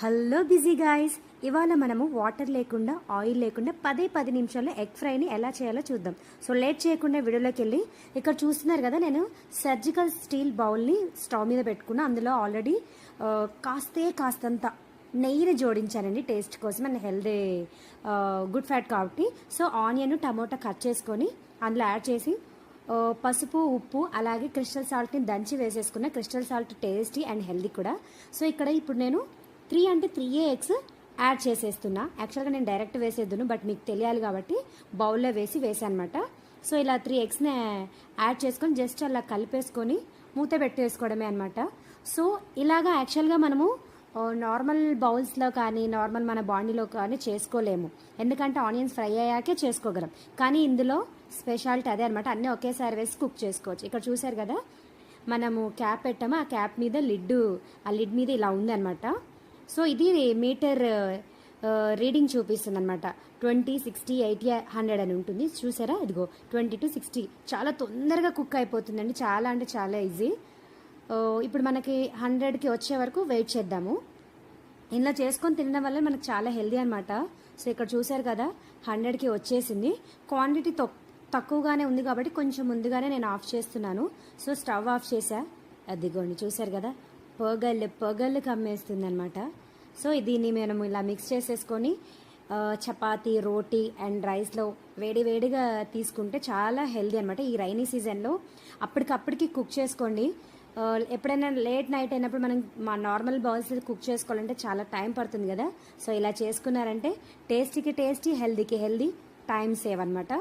Hello busy guys ఇవాళ మనము water లేకుండా ఆయిల్ లేకుండా పదే పది నిమిషాల్లో ఎగ్ ఫ్రైని ఎలా చేయాలో చూద్దాం. సో లేట్ చేయకుండా వీడియోలోకి వెళ్ళి ఇక్కడ చూస్తున్నారు కదా నేను సర్జికల్ స్టీల్ బౌల్ని స్టవ్ మీద పెట్టుకున్నా. అందులో ఆల్రెడీ కాస్తే కాస్తంత నెయ్యిని జోడించానండి టేస్ట్ కోసం. అండ్ హెల్దీ గుడ్ ఫ్యాట్ కాబట్టి. సో ఆనియన్ టమోటా కట్ చేసుకొని అందులో యాడ్ చేసి పసుపు ఉప్పు అలాగే క్రిస్టల్ సాల్ట్ని దంచి వేసేసుకున్న crystal salt tasty and healthy కూడా. సో ఇక్కడ ఇప్పుడు నేను త్రీ అంటే త్రీ ఏ ఎగ్స్ యాడ్ చేసేస్తున్నా. యాక్చువల్గా నేను డైరెక్ట్ వేసేద్దును బట్ మీకు తెలియాలి కాబట్టి బౌల్లో వేసి వేసాను అనమాట సో ఇలా త్రీ ఎగ్స్ని యాడ్ చేసుకొని జస్ట్ అలా కలిపేసుకొని మూత పెట్టేసుకోవడమే అనమాట సో ఇలాగా యాక్చువల్గా మనము నార్మల్ బౌల్స్లో కానీ నార్మల్ మన బాండీలో కానీ చేసుకోలేము. ఎందుకంటే ఆనియన్స్ ఫ్రై అయ్యాకే చేసుకోగలం. కానీ ఇందులో స్పెషాలిటీ అదే అనమాట అన్నీ ఒకేసారి వేసి కుక్ చేసుకోవచ్చు. ఇక్కడ చూసారు కదా మనము క్యాప్ పెట్టాము. ఆ క్యాప్ మీద లిడ్ ఆ లిడ్ మీద ఇలా ఉందన్నమాట. సో ఇది మీటర్ రీడింగ్ చూపిస్తుంది అనమాట ట్వంటీ సిక్స్టీ ఎయిటీ హండ్రెడ్ అని ఉంటుంది. చూసారా? ఇదిగో ట్వంటీ టు సిక్స్టీ. చాలా తొందరగా కుక్ అయిపోతుందండి. చాలా అంటే చాలా ఈజీ. ఇప్పుడు మనకి హండ్రెడ్కి వచ్చే వరకు వెయిట్ చేద్దాము. ఇలా చేసుకొని తినడం వల్ల మనకు చాలా హెల్దీ అనమాట సో ఇక్కడ చూసారు కదా హండ్రెడ్కి వచ్చేసింది. క్వాంటిటీ తక్కువగానే ఉంది కాబట్టి కొంచెం ముందుగానే నేను ఆఫ్ చేస్తున్నాను. సో స్టవ్ ఆఫ్ చేశా. అదిగోండి చూసారు కదా? పొగళ్ళు పొగళ్ళు కమ్మేస్తుంది అనమాట సో దీన్ని మనము ఇలా మిక్స్ చేసేసుకొని చపాతి చపాతీ రోటీ అండ్ రైస్లో వేడి వేడిగా తీసుకుంటే చాలా హెల్దీ అనమాట ఈ రైనీ సీజన్లో అప్పటికప్పటికి కుక్ చేసుకోండి. ఎప్పుడైనా లేట్ నైట్ అయినప్పుడు మనం మా నార్మల్ బౌల్స్ కుక్ చేసుకోవాలంటే చాలా టైం పడుతుంది కదా. సో ఇలా చేసుకున్నారంటే టేస్టీకి టేస్టీ హెల్దీకి హెల్దీ టైం సేవ్ అనమాట